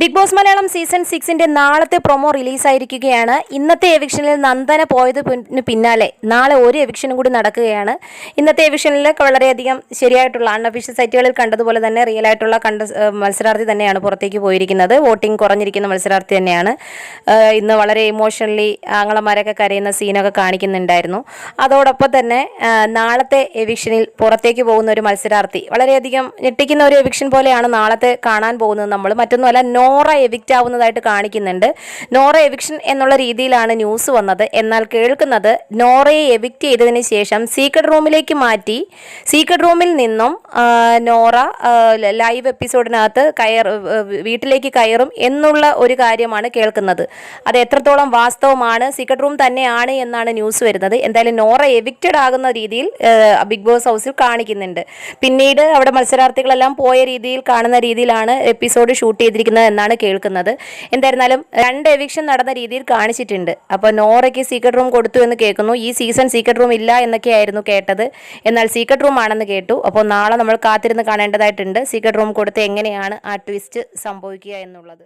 Big Boss Malayalam season സിക്സിന്റെ നാളത്തെ promo റിലീസായിരിക്കുകയാണ് ഇന്നത്തെ എവിക്ഷനിൽ നന്ദന പോയത് പിന്നാലെ. നാളെ ഒരു എവിക്ഷനും കൂടി നടക്കുകയാണ്. ഇന്നത്തെ എവിക്ഷനിൽ വളരെയധികം ശരിയായിട്ടുള്ള അൺഒഫീഷ്യൽ സൈറ്റുകളിൽ കണ്ടതുപോലെ തന്നെ റിയൽ ആയിട്ടുള്ള കണ്ട മത്സരാർത്ഥി തന്നെയാണ് പുറത്തേക്ക് പോയിരിക്കുന്നത്. വോട്ടിംഗ് കുറഞ്ഞിരിക്കുന്ന മത്സരാർത്ഥി തന്നെയാണ്. ഇന്ന് വളരെ ഇമോഷണലി ആങ്ങളമാരൊക്കെ കരയുന്ന സീനൊക്കെ കാണിക്കുന്നുണ്ടായിരുന്നു. അതോടൊപ്പം തന്നെ നാളത്തെ എവിക്ഷനിൽ പുറത്തേക്ക് പോകുന്ന ഒരു മത്സരാർത്ഥി. വളരെയധികം ഞെട്ടിക്കുന്ന ഒരു എവിക്ഷൻ പോലെയാണ് നാളത്തെ കാണാൻ പോകുന്നത് നമ്മൾ. മറ്റൊന്നുമല്ല നോറ എവിക്റ്റ് ആവുന്നതായിട്ട് കാണിക്കുന്നുണ്ട്. നോറ എവിക്ഷൻ എന്നുള്ള രീതിയിലാണ് ന്യൂസ് വന്നത്. എന്നാൽ കേൾക്കുന്നത് നോറയെ എവിക്റ്റ് ചെയ്തതിന് ശേഷം സീക്രട്ട് റൂമിലേക്ക് മാറ്റി. സീക്രട്ട് റൂമിൽ നിന്നും നോറ ലൈവ് എപ്പിസോഡിനകത്ത് കയർ വീട്ടിലേക്ക് കയറും എന്നുള്ള ഒരു കാര്യമാണ് കേൾക്കുന്നത്. അത് എത്രത്തോളം വാസ്തവമാണ് സീക്രട്ട് റൂം തന്നെയാണ് എന്നാണ് ന്യൂസ് വരുന്നത്. എന്തായാലും നോറ എവിക്റ്റഡ് ആകുന്ന രീതിയിൽ ബിഗ് ബോസ് ഹൗസിൽ കാണിക്കുന്നുണ്ട്. പിന്നീട് അവിടെ മത്സരാർത്ഥികളെല്ലാം പോയ രീതിയിൽ കാണുന്ന രീതിയിലാണ് എപ്പിസോഡ് ഷൂട്ട് ചെയ്തിരിക്കുന്നത് എന്നാണ് കേൾക്കുന്നത്. എന്തായിരുന്നാലും രണ്ട് എവിക്ഷൻ നടന്ന രീതിയിൽ കാണിച്ചിട്ടുണ്ട്. അപ്പോൾ നോറയ്ക്ക് സീക്രട്ട് റൂം കൊടുത്തു എന്ന് കേൾക്കുന്നു. ഈ സീസൺ സീക്രട്ട് റൂം ഇല്ല എന്നൊക്കെയായിരുന്നു കേട്ടത്. എന്നാൽ സീക്രട്ട് റൂം ആണെന്ന് കേട്ടു. അപ്പോൾ നാളെ നമ്മൾ കാത്തിരുന്ന് കാണേണ്ടതായിട്ടുണ്ട്. സീക്രട്ട് റൂം കൊടുത്ത് എങ്ങനെയാണ് ആ ട്വിസ്റ്റ് സംഭവിക്കുക എന്നുള്ളത്.